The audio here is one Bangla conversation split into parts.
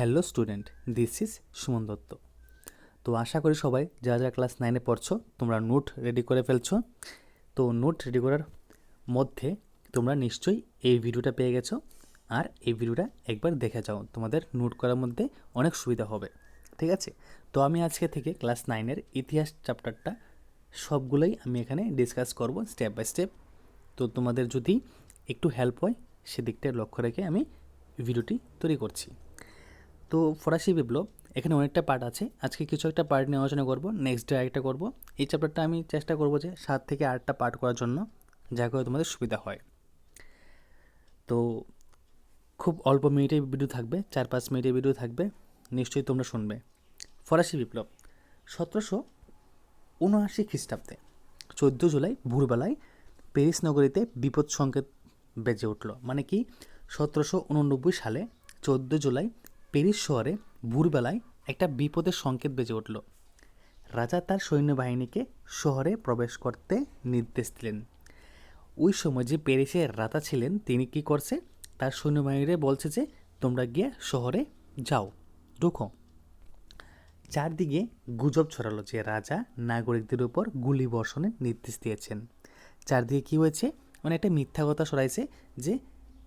Hello student, this is Suman Dutta. তো আশা করি সবাই যারা যারা ক্লাস নাইনে পড়ছো, তোমরা নোট রেডি করে ফেলছো। তো নোট রেডি করার মধ্যে তোমরা নিশ্চয়ই এই ভিডিওটা পেয়ে গেছো। আর এই ভিডিওটা একবার দেখে যাও, তোমাদের নোট করার মধ্যে অনেক সুবিধা হবে। ঠিক আছে? তো আমি আজকে থেকে ক্লাস নাইনের ইতিহাস চ্যাপ্টারটা সবগুলোই আমি এখানে ডিসকাস করব স্টেপ বাই স্টেপ। তো তোমাদের যদি একটু হেল্প হয়, সেদিকটা লক্ষ্য রেখে আমি ভিডিওটি তৈরি করছি। তো ফরাসি বিপ্লব, এখানে অনেকটা পার্ট আছে। আজকে কিছু একটা পার্ট নিয়ে আলোচনা করব নেক্সট ডে আরেকটা করব। এই চ্যাপ্টারটা আমি চেষ্টা করব যে সাত থেকে আটটা পার্ট করার জন্য যা করে তোমাদের সুবিধা হয়। তো খুব অল্প মিনিটের ভিডিও থাকবে, চার পাঁচ মিনিটের ভিডিও থাকবে, নিশ্চয়ই তোমরা শুনবে। ফরাসি বিপ্লব, সতেরোশো উনআশি খ্রিস্টাব্দে, চোদ্দ জুলাই ভোরবেলায় প্যারিস নগরীতে বিপদ সংকেত বেজে উঠল। মানে কি? সতেরোশো উননব্বই সালে চোদ্দ জুলাই প্যারিস শহরে ভোরবেলায় একটা বিপদের সংকেত বেজে উঠল। রাজা তার সৈন্যবাহিনীকে শহরে প্রবেশ করতে নির্দেশ দিলেন। ওই সময় যে প্যারিসের রাজা ছিলেন, তিনি কি করছে? তার সৈন্যবাহিনীরে বলছে যে, তোমরা গিয়ে শহরে যাও, ঢুকো। চারদিকে গুজব ছড়ালো যে রাজা নাগরিকদের উপর গুলি বর্ষণের নির্দেশ দিয়েছেন। চারদিকে কী হয়েছে? মানে একটা মিথ্যা কথা ছড়াইছে যে,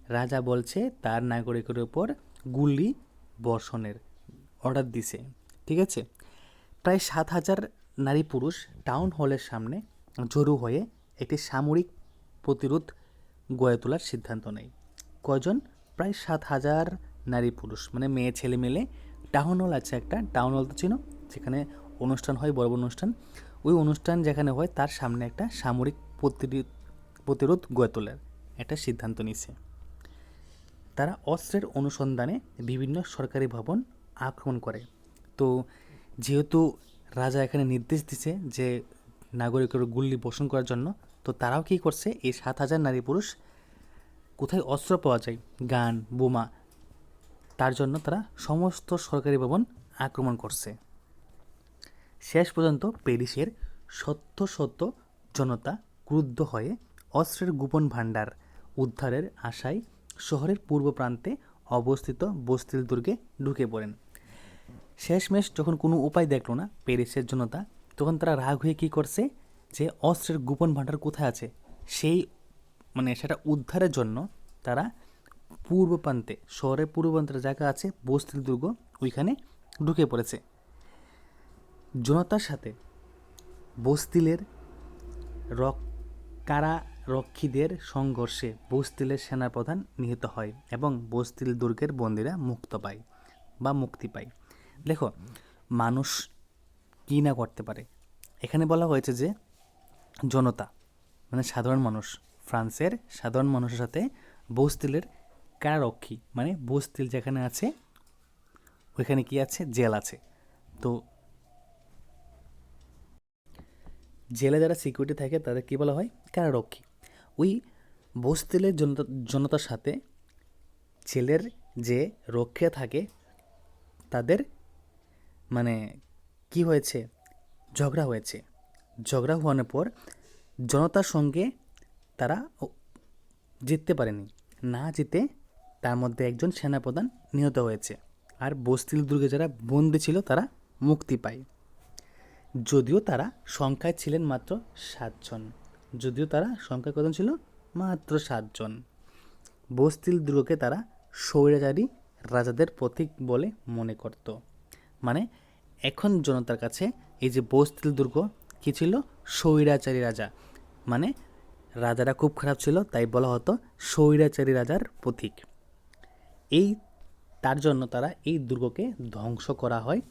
রাজা বলছে তার নাগরিকের উপর গুলি বর্ষণের অর্ডার দিছে, ঠিক আছে? প্রায় সাত হাজার নারী পুরুষ টাউন হলের সামনে জড়ো হয়ে একটি সামরিক প্রতিরোধ গড়ে তোলার সিদ্ধান্ত নেয়। কজন প্রায় সাত হাজার নারী পুরুষ মানে মেয়ে, ছেলে মেলে টাউন হল আছে একটা টাউন হল তো চিনো? যেখানে অনুষ্ঠান হয়, বড় বড় অনুষ্ঠান। ওই অনুষ্ঠান যেখানে হয়, তার সামনে একটা সামরিক প্রতিরোধ গড়ে তোলার একটা সিদ্ধান্ত নিছে। তারা অস্ত্রের অনুসন্ধানে বিভিন্ন সরকারি ভবন আক্রমণ করে। তো যেহেতু রাজা এখানে নির্দেশ দিছে যে নাগরিকের গুল্লি বসন করার জন্য, তো তারাও কী করছে? এই সাত হাজার নারী পুরুষ কোথায় অস্ত্র পাওয়া যায়? গান, বোমা, তার জন্য তারা সমস্ত সরকারি ভবন আক্রমণ করছে। শেষ পর্যন্ত প্যারিসের সত্য সত্য জনতা ক্রুদ্ধ হয়ে অস্ত্রের গোপন ভাণ্ডার উদ্ধারের আশায় শহরের পূর্ব প্রান্তে অবস্থিত বস্তিল দুর্গে ঢুকে পড়েন। শেষমেশ যখন কোনো উপায় দেখল না প্যারিসের জনতা, তখন তারা রাগ হয়ে কী করছে যে অস্ত্রের গোপন ভাণ্ডার কোথায় আছে? সেই মানে সেটা উদ্ধারের জন্য তারা পূর্ব প্রান্তে, শহরের পূর্ব প্রান্তের জায়গা আছে বস্তিল দুর্গ, ওইখানে ঢুকে পড়েছে। জনতার সাথে বস্তিলের রক কারারক্ষীদের সংঘর্ষে বস্তিলের সেনাপ্রধান নিহত হয় এবং বস্তিল দুর্গের বন্দীরা মুক্ত পায় বা মুক্তি পায়। দেখো, মানুষ কী না করতে পারে? এখানে বলা হয়েছে যে জনতা মানে সাধারণ মানুষ, ফ্রান্সের সাধারণ মানুষের সাথে বস্তিলের কারারক্ষী মানে বস্তিল যেখানে আছে, ওইখানে কি আছে? জেল আছে। তো জেলে যারা সিকিউরিটি থাকে, তাদের কী বলা হয়? কারারক্ষী। ওই বস্তিলের জনতা, জনতার সাথে ছেলের যে রক্ষে থাকে, তাদের মানে কি হয়েছে? ঝগড়া হয়েছে। ঝগড়া হওয়ার পর জনতার সঙ্গে তারা জিততে পারেনি। না জিতে তার মধ্যে একজন সেনাপ্রধান নিহত হয়েছে। আর বস্তিল দুর্গে যারা বন্দি ছিল, তারা মুক্তি পায়। যদিও তারা সংখ্যায় ছিলেন মাত্র সাতজন। যদিও তারা সংখ্যায় কত ছিল? মাত্র সাতজন। বস্তিল দুর্গকে তারা স্বৈরাচারী রাজাদের প্রতীক বলে মনে করত। মানে এখন জনতার কাছে এই যে বস্তিল দুর্গ, কি ছিল? স্বৈরাচারী রাজা। মানে রাজারা খুব খারাপ ছিল, তাই বলা হতো স্বৈরাচারী রাজার প্রতীক। এই, তার জন্য তারা এই দুর্গকে ধ্বংস করা হয়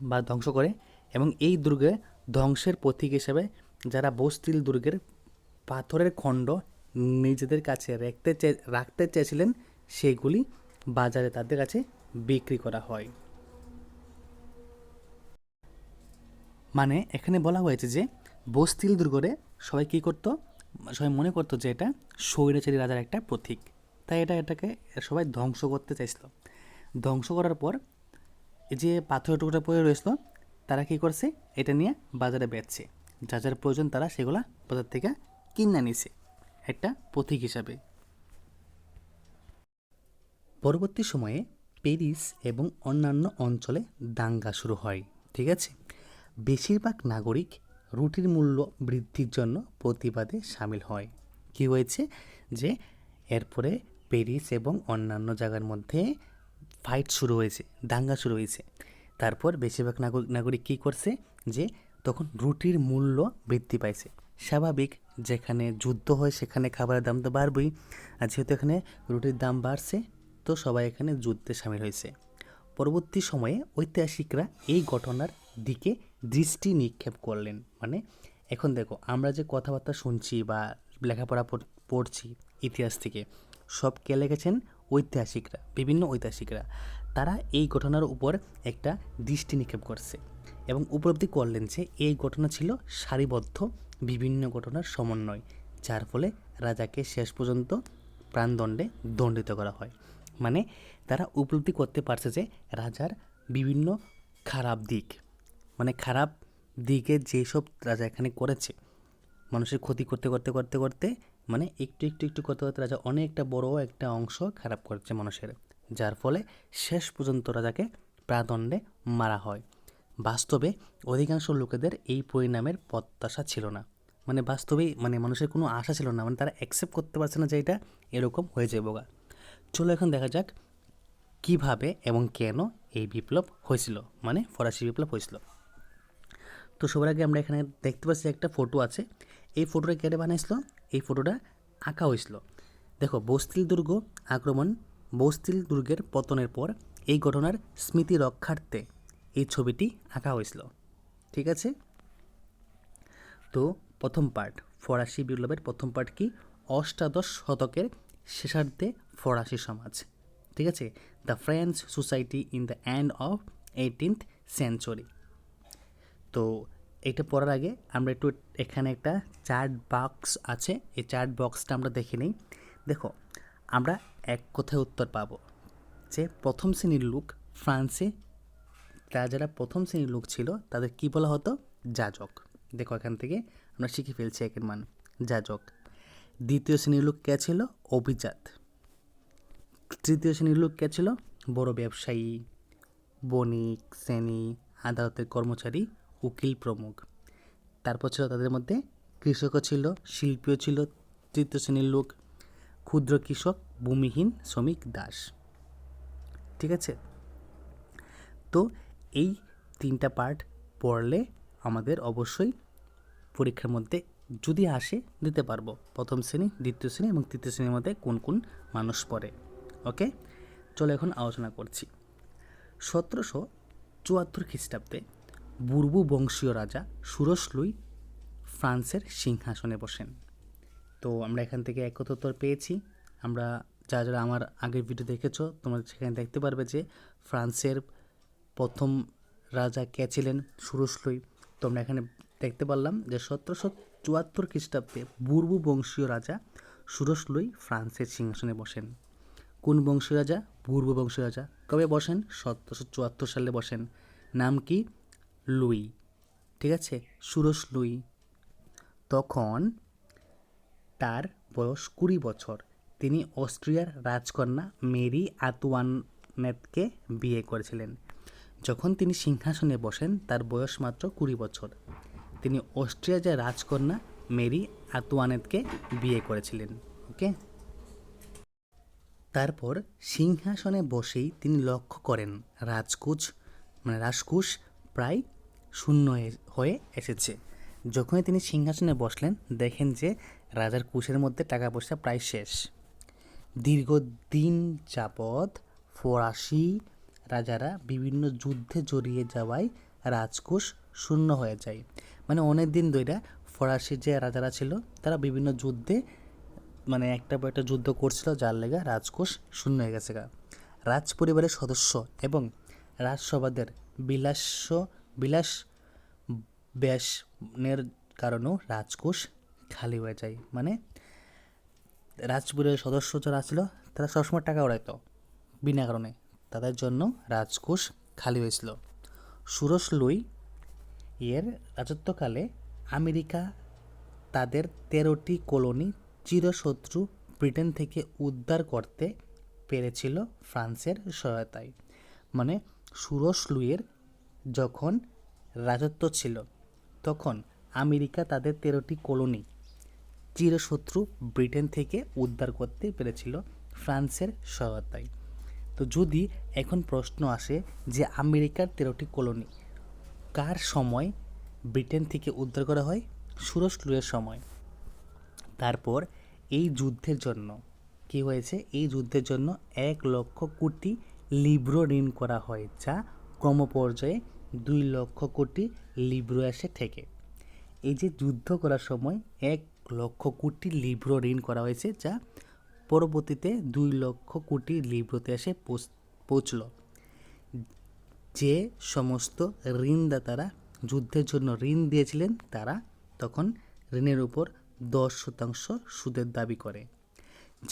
বা ধ্বংস করে এবং এই দুর্গে ধ্বংসের প্রতীক হিসেবে যারা বস্তিল দুর্গের পাথরের খণ্ড নিজেদের কাছে রাখতে রাখতে চেয়েছিলেন, সেগুলি বাজারে তাদের কাছে বিক্রি করা হয়। মানে এখানে বলা হয়েছে যে, বস্তিল দুর্গরে সবাই কী করতো? সবাই মনে করতো যে এটা স্বৈরাচারী রাজার একটা প্রতীক। তাই এটা এটাকে সবাই ধ্বংস করতে চাইছিল। ধ্বংস করার পর যে পাথরের টুকরা পড়ে রয়েছিল, তারা কী করছে? এটা নিয়ে বাজারে বেচছে। যা যার প্রয়োজন তারা সেগুলা বাজার থেকে কিনে নিছে। একটা প্রতীক হিসাবে। পরবর্তী সময়ে প্যারিস এবং অন্যান্য অঞ্চলে দাঙ্গা শুরু হয়, ঠিক আছে? বেশিরভাগ নাগরিক রুটির মূল্য বৃদ্ধির জন্য প্রতিবাদে সামিল হয়। কি হয়েছে? যে এরপরে প্যারিস এবং অন্যান্য জায়গার মধ্যে ফাইট শুরু হয়েছে, দাঙ্গা শুরু হয়েছে। তারপর বেশিরভাগ নাগরিক নাগরিক কী করছে? যে তখন রুটির মূল্য বৃদ্ধি পাইছে। স্বাভাবিক, যেখানে যুদ্ধ হয় সেখানে খাবারের দাম তো বাড়বেই, আর যেহেতু এখানে রুটির দাম বাড়ছে, তো সবাই এখানে যুদ্ধে সামিল হয়েছে। পরবর্তী সময়ে ঐতিহাসিকরা এই ঘটনার দিকে দৃষ্টি নিক্ষেপ করলেন। মানে এখন দেখো, আমরা যে কথাবার্তা শুনছি বা লেখাপড়া পড়ছি ইতিহাস থেকে, সব কে লিখেছেন? ঐতিহাসিকরা, বিভিন্ন ঐতিহাসিকরা। তারা এই ঘটনার উপর একটা দৃষ্টি নিক্ষেপ করছে। এবং উপলব্ধি করলেন যে এই ঘটনা ছিল সারিবদ্ধ বিভিন্ন ঘটনার সমন্বয়, যার ফলে রাজাকে শেষ পর্যন্ত প্রাণদণ্ডে দণ্ডিত করা হয়। মানে তারা উপলব্ধি করতে পারছে যে রাজার বিভিন্ন খারাপ দিক মানে খারাপ দিকে যেসব রাজা এখানে করেছে, মানুষের ক্ষতি করতে করতে করতে করতে মানে একটু একটু একটু করতে করতে রাজা অনেকটা বড় একটা অংশ খারাপ করছে মানুষের, যার ফলে শেষ পর্যন্ত রাজাকে প্রাদণ্ডে মারা হয়। বাস্তবে অধিকাংশ লোকেদের এই পরিণামের প্রত্যাশা ছিল না। মানে বাস্তবেই মানে মানুষের কোনো আশা ছিল না। মানে তারা অ্যাকসেপ্ট করতে পারছে না যে এটা এরকম হয়ে যাবে বোগা চলো এখন দেখা যাক কীভাবে এবং কেন এই বিপ্লব হয়েছিল। মানে ফরাসি বিপ্লব হয়েছিল। তো সবার আগে আমরা এখানে দেখতে পাচ্ছি একটা ফটো আছে। এই ফটোটা কেটে বানাইছিল? এই ফটোটা আঁকা হয়েছিল। দেখো, বস্তিল দুর্গ আক্রমণ বস্তিল দুর্গের পতনের পর এই ঘটনার স্মৃতি রক্ষার্থে এই ছবিটি আঁকা হয়েছিল। ঠিক আছে? তো প্রথম পার্ট, ফরাসি বিপ্লবের প্রথম পার্ট কি? অষ্টাদশ শতকের শেষার্ধে ফরাসি সমাজ। ঠিক আছে? The French society in the end of eighteenth century. তো এটা পড়ার আগে আমরা একটু এখানে একটা চার্ট বক্স আছে। এই চার্ট বক্সটা আমরা দেখে নিই। দেখো, আমরা এক কথায় উত্তর পাবো যে প্রথম শ্রেণির লোক ফ্রান্সে তারা যারা প্রথম শ্রেণির লোক ছিল, তাদের কি বলা হতো? যাজক। দেখো এখান থেকে আমরা শিখে ফেলছি একের মান। যাজক। দ্বিতীয় শ্রেণির লোক কে ছিল? অভিজাত। তৃতীয় শ্রেণির লোক কে ছিল? বড় ব্যবসায়ী, বণিক, শ্রেণি, আদালতের কর্মচারী, উকিল প্রমুখ। তারপর ছিল তাদের মধ্যে কৃষকও ছিল, শিল্পীও ছিল তৃতীয় শ্রেণির লোক, ক্ষুদ্র কৃষক, ভূমিহীন শ্রমিক দাস। ঠিক আছে? তো এই তিনটা পার্ট পড়লে আমাদের অবশ্যই পরীক্ষার মধ্যে যদি আসে দিতে পারব। প্রথম শ্রেণি, দ্বিতীয় শ্রেণি এবং তৃতীয় শ্রেণির মধ্যে কোন কোন মানুষ পড়ে ওকে চলো এখন আলোচনা করছি। সতেরোশো চুয়াত্তর খ্রিস্টাব্দে বুর্বু বংশীয় রাজা সুরসলুই ফ্রান্সের সিংহাসনে বসেন। তো আমরা এখান থেকে একতোত্তর পেয়েছি। আমরা যারা যারা আমার আগের ভিডিও দেখেছ, তোমরা সেখানে দেখতে পারবে যে ফ্রান্সের প্রথম রাজা কে ছিলেন? সুরসলুই তোমরা এখানে দেখতে পারলাম যে সতেরোশো চুয়াত্তর খ্রিস্টাব্দে বুর্বু বংশীয় রাজা সুরসলুই ফ্রান্সের সিংহাসনে বসেন। কোন বংশীয় রাজা? পূর্ব বংশীয় রাজা। কবে বসেন? সতেরোশো চুয়াত্তর সালে বসেন। নাম কি? লুই। ঠিক আছে? সুরস লুই। তখন তার বয়স কুড়ি বছর। তিনি অস্ট্রিয়ার রাজকন্যা মেরি আতুয়ানেতকে বিয়ে করেছিলেন। যখন তিনি সিংহাসনে বসেন, তার বয়স মাত্র কুড়ি বছর। তিনি অস্ট্রিয়ার যে রাজকন্যা মেরি আতুয়ানেতকে বিয়ে করেছিলেন ওকে তারপর সিংহাসনে বসেই তিনি লক্ষ্য করেন রাজকুচ মানে রাজকুশ প্রায় শূন্য হয়ে এসেছে। যখনই তিনি সিংহাসনে বসলেন, দেখেন যে রাজার কুশের মধ্যে টাকা পয়সা প্রায় শেষ। দীর্ঘদিন যাবৎ ফরাসি রাজারা বিভিন্ন যুদ্ধে জড়িয়ে যাওয়ায় রাজকোষ শূন্য হয়ে যায়। মানে অনেক দিন ধরে ফরাসি যে রাজারা ছিল, তারা বিভিন্ন যুদ্ধে মানে একটা পর একটা যুদ্ধ করছিল, যার লেগে রাজকোষ শূন্য হয়ে গেছে গা। রাজ পরিবারের সদস্য এবং রাজসভাদের বিলাস বিলাস ব্যাসনের কারণেও রাজকোষ খালি হয়ে যায়। মানে রাজপুরের সদস্য যারা ছিল, তারা সবসময় টাকা উড়াইতো, বিনা কারণে। তাদের জন্য রাজকোষ খালি হয়েছিল। সুরস লুই এর রাজত্বকালে আমেরিকা তাদের তেরোটি কলোনি চিরশত্রু ব্রিটেন থেকে উদ্ধার করতে পেরেছিল ফ্রান্সের সহায়তায়। মানে সুরস লুইয়ের যখন রাজত্ব ছিল, তখন আমেরিকা তাদের তেরোটি কলোনি চিরশত্রু ব্রিটেন থেকে উদ্ধার করতে পেরেছিল ফ্রান্সের সহায়তায়। তো যদি এখন প্রশ্ন আসে যে আমেরিকার তেরোটি কলোনি, কার সময় ব্রিটেন থেকে উদ্ধার করা হয়? সুরস লুয়ের সময়। তারপর এই যুদ্ধের জন্য কি হয়েছে? এই যুদ্ধের জন্য এক লক্ষ কোটি লিব্রো ঋণ করা হয়, যা ক্রমপর্যায়ে দুই লক্ষ কোটি লিব্রো এসে থেকে। এই যে যুদ্ধ করার সময় এক লক্ষ কোটি লিব্রো ঋণ করা হয়েছে, যা পরবর্তীতে দুই লক্ষ কোটি লিব্রোতে এসে পৌঁছল, যে সমস্ত ঋণদাতারা যুদ্ধের জন্য ঋণ দিয়েছিলেন, তারা তখন ঋণের উপর দশ শতাংশ সুদের দাবি করে।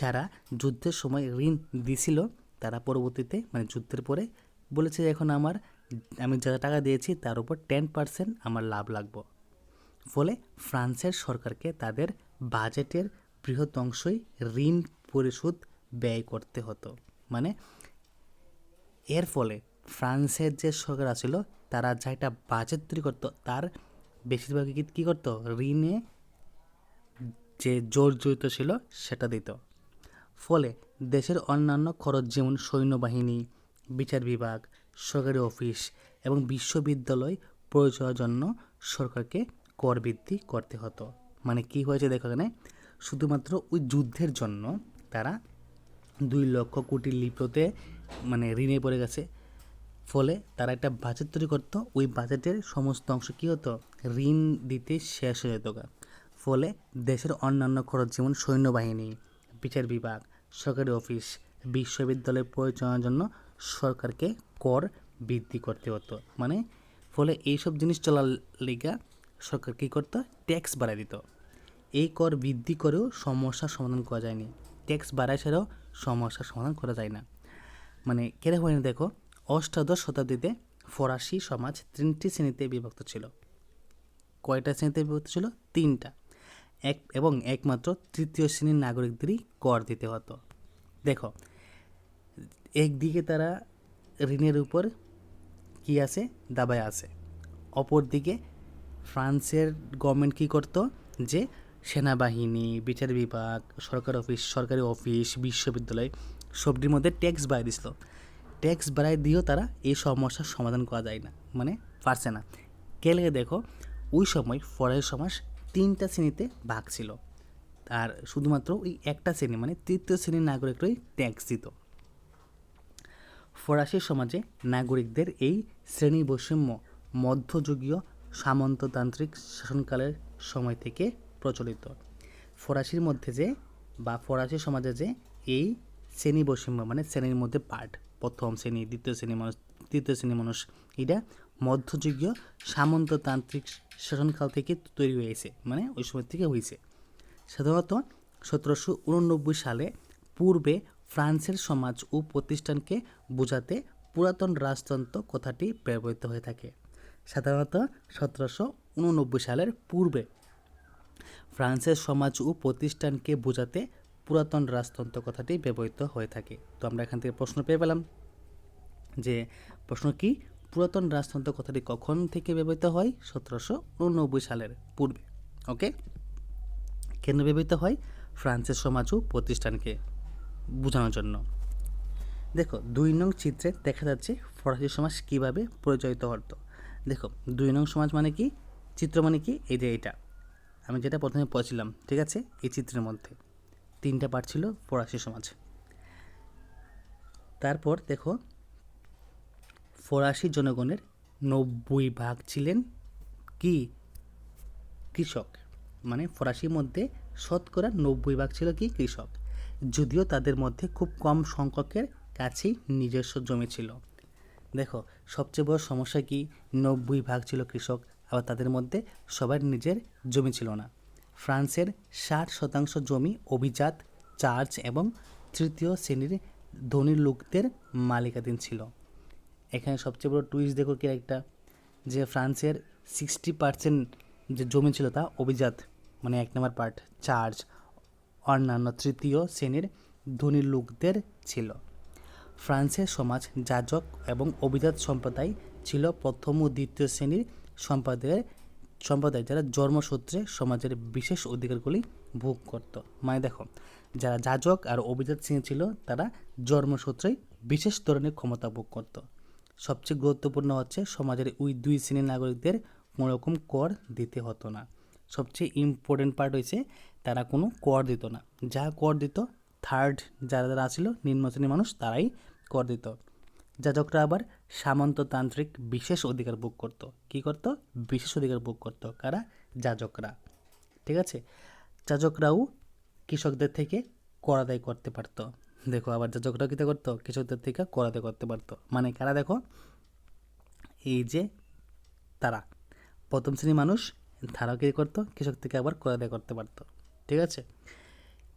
যারা যুদ্ধের সময় ঋণ দিছিল, তারা পরবর্তীতে মানে যুদ্ধের পরে বলেছে এখন আমার, আমি যা টাকা দিয়েছি, তার উপর টেন পার্সেন্ট আমার লাভ লাগবে। ফলে ফ্রান্সের সরকারকে তাদের বাজেটের বৃহৎ অংশই ঋণ পরিশোধ ব্যয় করতে হতো। মানে এর ফলে ফ্রান্সের যে সরকার আছিল তারা যেটা বাজেট তৈরি করতো, তার বেশিরভাগই কি- কী করতো? ঋণে যে জোর জড়িত ছিল, সেটা দিত। ফলে দেশের অন্যান্য খরচ যেমন সৈন্যবাহিনী, বিচার বিভাগ, সরকারি অফিস এবং বিশ্ববিদ্যালয় পরিচালনার জন্য সরকারকে কর বৃদ্ধি করতে হতো। মানে কি হয়েছে দেখো এখানে? শুধুমাত্র ওই যুদ্ধের জন্য তারা দুই লক্ষ কোটি লিপ্রতে মানে ঋণে পড়ে গেছে। ফলে তারা একটা বাজেট তৈরি করতো। ওই বাজেটের সমস্ত অংশ কী হতো? ঋণ দিতে শেষ হয়ে যেত ফলে দেশের অন্যান্য খরচ যেমন সৈন্যবাহিনী, বিচার বিভাগ, সরকারি অফিস বিশ্ববিদ্যালয় পরিচালনার জন্য সরকারকে কর বৃদ্ধি করতে হতো। মানে ফলে এইসব জিনিস চলার লিগা সরকার কী করতো? ট্যাক্স বাড়ায় দিত। এই কর বৃদ্ধি করেও সমস্যার সমাধান করা যায়নি। ট্যাক্স বাড়ায় ছাড়াও সমস্যার সমাধান করা যায় না। মানে কেরে হয়নি দেখো, অষ্টাদশ শতাব্দীতে ফরাসি সমাজ তিনটি শ্রেণীতে বিভক্ত ছিল। কয়টা শ্রেণীতে বিভক্ত ছিল? তিনটা। এক, এবং একমাত্র তৃতীয় শ্রেণির নাগরিকদেরই কর দিতে হতো। দেখো, একদিকে তারা ঋণের উপর কি আছে? দাবায় আছে। অপরদিকে ফ্রান্সের গভর্নমেন্ট কী করতো? যে সেনাবাহিনী, বিচার বিভাগ, সরকার অফিস, সরকারি অফিস, বিশ্ববিদ্যালয় সবটির মধ্যে ট্যাক্স বাড়াই দিছিল। ট্যাক্স বাড়াই দিয়েও তারা এই সমস্যার সমাধান করা যায় না মানে পারছে না। কেলে দেখো, ওই সময় ফরাসি সমাজ তিনটা শ্রেণীতে ভাগ ছিল। আর শুধুমাত্র ওই একটা শ্রেণি মানে তৃতীয় শ্রেণির নাগরিকরাই ট্যাক্স দিত। ফরাসি সমাজে নাগরিকদের এই শ্রেণি বৈষম্য মধ্যযুগীয় সামন্ততান্ত্রিক শাসনকালের সময় থেকে প্রচলিত। ফরাসির মধ্যে যে বা ফরাসি সমাজে যে এই শ্রেণি বৈষম্য মানে শ্রেণির মধ্যে পার্ট প্রথম শ্রেণি, দ্বিতীয় শ্রেণি মানুষ তৃতীয় শ্রেণি মানুষ, এটা মধ্যযুগীয় সামন্ততান্ত্রিক শাসনকাল থেকে তৈরি হয়েছে মানে ওই সময় থেকে হয়েছে। সাধারণত সতেরোশো উননব্বই সালে পূর্বে ফ্রান্সের সমাজ ও প্রতিষ্ঠানকে বোঝাতে পুরাতন রাজতন্ত্র কথাটি ব্যবহৃত হয়ে থাকে। সাধারণত সতেরোশো উননব্বই সালের পূর্বে ফ্রান্সের সমাজ ও প্রতিষ্ঠানকে বোঝাতে পুরাতন রাজতন্ত্র কথাটি ব্যবহৃত হয়ে থাকে। তো আমরা এখান থেকে প্রশ্ন পেয়ে পেলাম যে, প্রশ্ন কি? পুরাতন রাজতন্ত্র কথাটি কখন থেকে ব্যবহৃত হয়? সতেরোশো উননব্বই সালের পূর্বে। ওকে? কেন ব্যবহৃত হয়? ফ্রান্সের সমাজ ও প্রতিষ্ঠানকে বোঝানোর জন্য। দেখো, দুই নং চিত্রে দেখা যাচ্ছে ফরাসি সমাজ কীভাবে পরিচালিত হতো। দেখো, দুই নং সমাজ মানে কি? চিত্র মানে কি? এই যে এটা আমি যেটা প্রথমে পড়েছিলাম, ঠিক আছে? এই চিত্রের মধ্যে। তিনটা পার্ট ছিল, ফরাসি সমাজ। তারপর দেখো, ফরাসি জনগণের নব্বই ভাগ ছিলেন কি? কৃষক। মানে ফরাসির মধ্যে শতকরা নব্বই ভাগ ছিল কি? কৃষক। যদিও তাদের মধ্যে খুব কম সংখ্যকের কাছেই নিজস্ব জমি ছিল। দেখো, সবচেয়ে বড় সমস্যা কি? নব্বই ভাগ ছিল কৃষক। আবার তাদের মধ্যে সবার নিজের জমি ছিল না। ফ্রান্সের ষাট শতাংশ জমি অভিজাত, চার্চ এবং তৃতীয় শ্রেণির ধনী লোকদের মালিকাধীন ছিল। এখানে সবচেয়ে বড় টুইস্ট দেখো কি একটা? যে ফ্রান্সের সিক্সটি পার্সেন্ট যে জমি ছিল তা অভিজাত মানে এক নম্বর পার্ট চার্চ, অন্যান্য তৃতীয় শ্রেণির ধনী লোকদের ছিল। ফ্রান্সের সমাজ যাজক এবং অভিজাত সম্প্রদায় ছিল প্রথম ও দ্বিতীয় শ্রেণির সম্প্রদায়ের সম্প্রদায় যারা জন্মসূত্রে সমাজের বিশেষ অধিকারগুলি ভোগ করত। মানে দেখো, যারা যাজক আর অভিজাত শ্রেণি ছিল, তারা জন্মসূত্রেই বিশেষ ধরনের ক্ষমতা ভোগ করত। সবচেয়ে গুরুত্বপূর্ণ হচ্ছে সমাজের ওই দুই শ্রেণির নাগরিকদের কোনোরকম কর দিতে হতো না। সবচেয়ে ইম্পর্টেন্ট পার্ট হয়েছে তারা কোনো কর দিত না। যা কর দিত থার্ড যারা যারা ছিল, নিম্ন শ্রেণির মানুষ, তারাই কর দিত। যাজকরা আবার সামন্ততান্ত্রিক বিশেষ অধিকার ভোগ করত। কি করত? বিশেষ অধিকার ভোগ করত। কারা? যাজকরা। ঠিক আছে? যাজকরাও কৃষকদের থেকে করাদায় করতে পারত। দেখো আবার যাজকরা কী করতো? কৃষকদের থেকে কর আদায় করতে পারতো। মানে কারা দেখো? এই যে তারা। প্রথম শ্রেণির মানুষ, তারাও কী করতো? কৃষক থেকে আবার কর আদায় করতে পারতো। ঠিক আছে?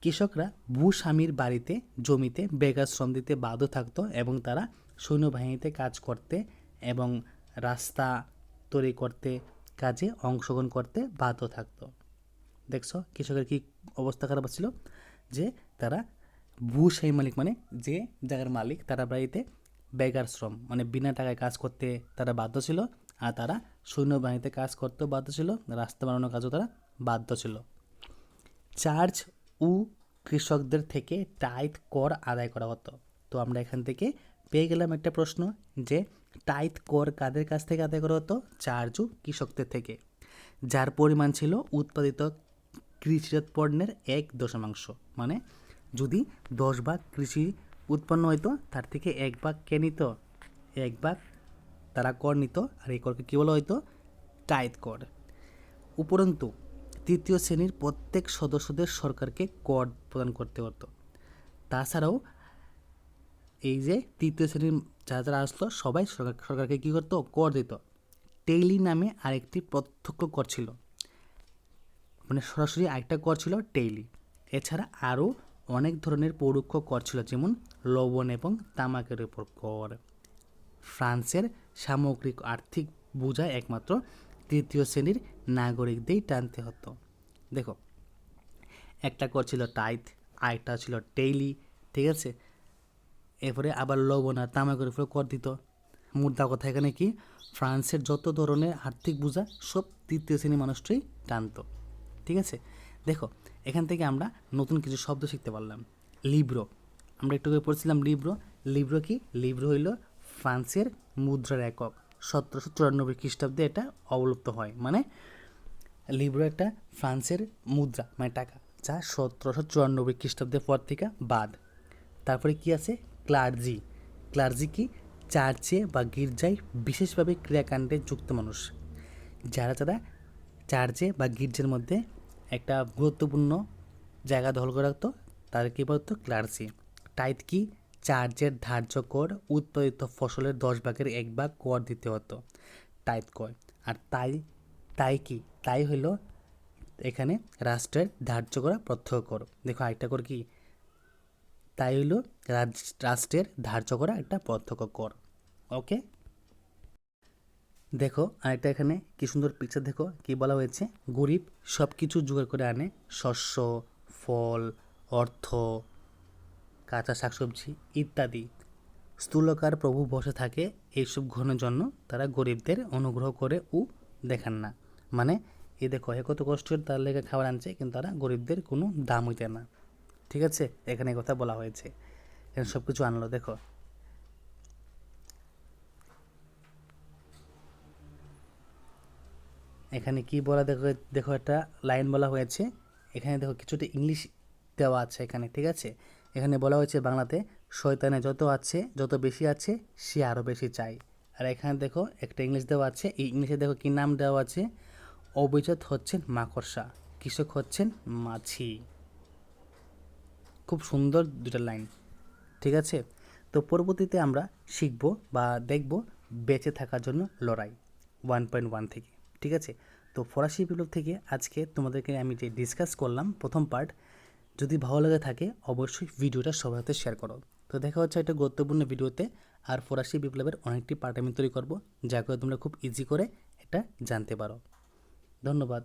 কৃষকরা ভূস্বামীর বাড়িতে, জমিতে বেকার শ্রম দিতে বাধ্য থাকতো এবং তারা সৈন্যবাহিনীতে কাজ করতে এবং রাস্তা তৈরি করতে কাজে অংশগ্রহণ করতে বাধ্য থাকতো। দেখছ, কৃষকের কি অবস্থা খারাপ ছিল? যে তারা ভূস্বামী মালিক মানে যে জায়গার মালিক, তারা বাড়িতে বেকার শ্রম মানে বিনা টাকায় কাজ করতে তারা বাধ্য ছিল আর তারা সৈন্যবাহিনীতে কাজ করতেও বাধ্য ছিল, রাস্তা বানানোর কাজও তারা বাধ্য ছিল। চার্চ ও কৃষকদের থেকে টাইথ কর আদায় করা হতো। তো আমরা এখান থেকে পেয়ে গেলাম একটা প্রশ্ন যে টাইথ কর কাদের কাছ থেকে আদায় করা হতো? চার্জ কৃষকদের থেকে। যার পরিমাণ ছিল উৎপাদিত কৃষিজাত পণ্যের এক দশমাংশ। মানে যদি দশ ভাগ কৃষি উৎপন্ন হইতো, তার থেকে এক ভাগ কে নিত? এক ভাগ তারা কর নিত, আর এই করকে কী বলা হয়তো টাইথ কর উপরন্তু, তৃতীয় শ্রেণির প্রত্যেক সদস্যদের সরকারকে কর প্রদান করতে হতো। তাছাড়াও এই যে তৃতীয় শ্রেণির যারা যারা আসতো সবাই সরকার, সরকারকে কী করতো? কর দিত। টেইলি নামে আরেকটি প্রত্যক্ষ কর ছিল। মানে সরাসরি আরেকটা কর ছিল টেইলি এছাড়া আরও অনেক ধরনের পরোক্ষ কর ছিল, যেমন লবণ এবং তামাকের উপর কর। ফ্রান্সের সামগ্রিক আর্থিক বোঝা একমাত্র তৃতীয় শ্রেণির নাগরিকদেরই টানতে হতো। দেখো, একটা কর ছিল টাইথ, আরেকটা ছিল টেইলি ঠিক আছে? এরপরে আবার লবণ আর তামাকের উপরে কর দিত। মুদ্রা কথা এখানে কি? ফ্রান্সের যত ধরনের আর্থিক বোঝা, সব তৃতীয় শ্রেণির মানুষটাই টানতো ঠিক আছে? দেখো, এখান থেকে আমরা নতুন কিছু শব্দ শিখতে পারলাম। লিব্রো। আমরা একটু করে পড়ছিলাম লিব্রো। লিব্রো কি? লিব্রো হইল ফ্রান্সের মুদ্রার একক। সতেরোশো চুরানব্বই খ্রিস্টাব্দে এটা অবলুপ্ত হয়। মানে লিব্রো একটা ফ্রান্সের মুদ্রা মানে টাকা, যা সতেরোশো চুরানব্বই খ্রিস্টাব্দের পর থেকে বাদ। তারপরে কি আছে? ক্লার্জি। ক্লার্জি কি চার্চে বা গির্জায় বিশেষভাবে ক্রিয়াকাণ্ডে যুক্ত মানুষ। যারা যারা চার্চে বা গির্জার মধ্যে একটা গুরুত্বপূর্ণ জায়গা দখল করে রাখতো, তাদের কী বলতো? ক্লার্জি। টাইট কি চার্জের ধার্য কর উৎপাদিত ফসলের দশ ভাগের এক ভাগ কর দিতে হতো। টাইট কর। আর তাই তাই কি? তাই হইল এখানে রাষ্ট্রের ধার্য করা প্রত্যক্ষ কর। দেখো আরেকটা কর কি? তাই হলো রাষ্ট্রের ধার্য করা একটা প্রত্যক্ষ কর। ওকে দেখো, আরেকটা এখানে কি সুন্দর পিকচার দেখো, কি বলা হয়েছে? গরিব সব কিছু জোগাড় করে আনে, শস্য, ফল, অর্থ, কাঁচা শাকসবজি ইত্যাদি। স্থূলকার প্রভু বসে থাকে এইসব ঘনের জন্য, তারা গরিবদের অনুগ্রহ করে ও দেখান না। মানে এ দেখো, এ কত কষ্টের, তার লেগে খাবার আনছে, কিন্তু তারা গরিবদের কোনো দাম হইতে না। ঠিক আছে? এখানে কথা বলা হয়েছে। এখানে সব কিছু আনলো, দেখো। এখানে কি বলা, দেখো দেখো একটা লাইন বলা হয়েছে। এখানে দেখো কিছুটা ইংলিশ দেওয়া আছে এখানে, ঠিক আছে? এখানে বলা হয়েছে বাংলাতে, শয়তানে যত আছে, যত বেশি আছে, সে আরও বেশি চাই আর এখানে দেখো একটা ইংলিশ দেওয়া আছে। এই ইংলিশে দেখো কি নাম দেওয়া আছে? অভিজাত হচ্ছেন মাকড়সা, কৃষক হচ্ছেন মাছি। খুব সুন্দর দুটা লাইন, ঠিক আছে? তো পরবর্তীতে আমরা শিখব বা দেখব বেঁচে থাকার জন্য লড়াই ওয়ান পয়েন্ট ওয়ান থেকে, ঠিক আছে? তো ফরাসি বিপ্লব থেকে আজকে তোমাদেরকে আমি যে ডিসকাস করলাম প্রথম পার্ট যদি ভালো লাগে থাকে অবশ্যই ভিডিওটা সবার সাথে শেয়ার করো। তো দেখা হচ্ছে একটা গুরুত্বপূর্ণ ভিডিওতে, আর ফরাসি বিপ্লবের অনেকটি পার্ট আমি তৈরি করব, যা করে তোমরা খুব ইজি করে এটা জানতে পারো। ধন্যবাদ।